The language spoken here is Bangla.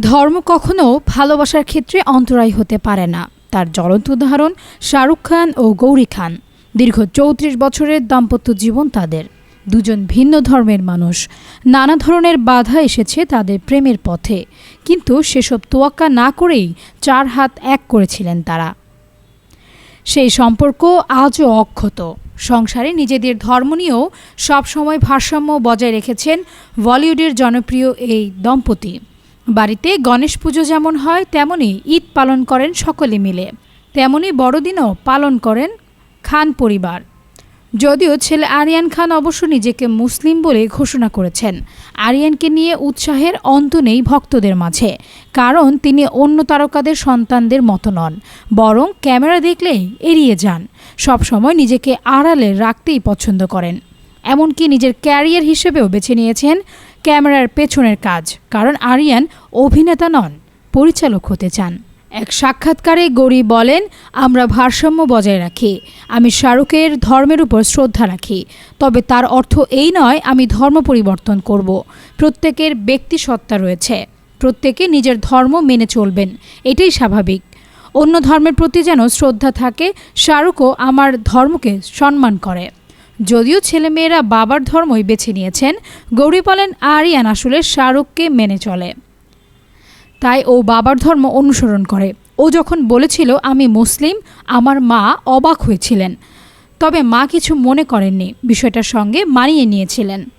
ধর্ম কখনো ভালোবাসার ক্ষেত্রে অন্তরায় হতে পারে না। তার জ্বলন্ত উদাহরণ শাহরুখ খান ও গৌরী খান। দীর্ঘ চৌত্রিশ বছরের দাম্পত্য জীবন তাদের। দুজন ভিন্ন ধর্মের মানুষ। নানা ধরনের বাধা এসেছে তাদের প্রেমের পথে। কিন্তু সেসব তোয়াক্কা না করেই চার হাত এক করেছিলেন তারা। সেই সম্পর্ক আজও অক্ষত। সংসারে নিজেদের ধর্ম নিয়েও সবসময় ভারসাম্য বজায় রেখেছেন বলিউডের জনপ্রিয় এই দম্পতি। বাড়িতে গণেশ পুজো যেমন হয় তেমনই ঈদ পালন করেন সকলে মিলে। তেমনই বড়দিনও পালন করেন খান পরিবার। যদিও ছেলে আরিয়ান খান অবশ্য নিজেকে মুসলিম বলে ঘোষণা করেছেন। আরিয়ানকে নিয়ে উৎসাহের অন্ত নেই ভক্তদের মাঝে, কারণ তিনি অন্য তারকাদের সন্তানদের মতো নন, বরং ক্যামেরা দেখলেই এড়িয়ে যান। সবসময় নিজেকে আড়ালে রাখতেই পছন্দ করেন। এমনকি নিজের ক্যারিয়ার হিসেবেও বেছে নিয়েছেন ক্যামেরার পেছনের কাজ, কারণ আরিয়ান অভিনেতা নন, পরিচালক হতে চান। এক সাক্ষাৎকারে গৌরী বলেন, আমরা ভারসাম্য বজায় রাখি, আমি শাহরুখের ধর্মের উপর শ্রদ্ধা রাখি, তবে তার অর্থ এই নয়, আমি ধর্ম পরিবর্তন করব। প্রত্যেকের ব্যক্তি সত্তা রয়েছে, প্রত্যেকে নিজের ধর্ম মেনে চলবেন, এটাই স্বাভাবিক। অন্য ধর্মের প্রতি যেন শ্রদ্ধা থাকে, শাহরুখও আমার ধর্মকে সম্মান করে। যদিও ছেলেমেয়েরা বাবার ধর্মই বেছে নিয়েছেন, গৌরী বলেন আরিয়ান আসলে শাহরুখকে মেনে চলে। তাই ও বাবার ধর্ম অনুসরণ করে। ও যখন বলেছিল, আমি মুসলিম, আমার মা অবাক হয়েছিলেন। তবে মা কিছু মনে করেননি, বিষয়টার সঙ্গে মানিয়ে নিয়েছিলেন।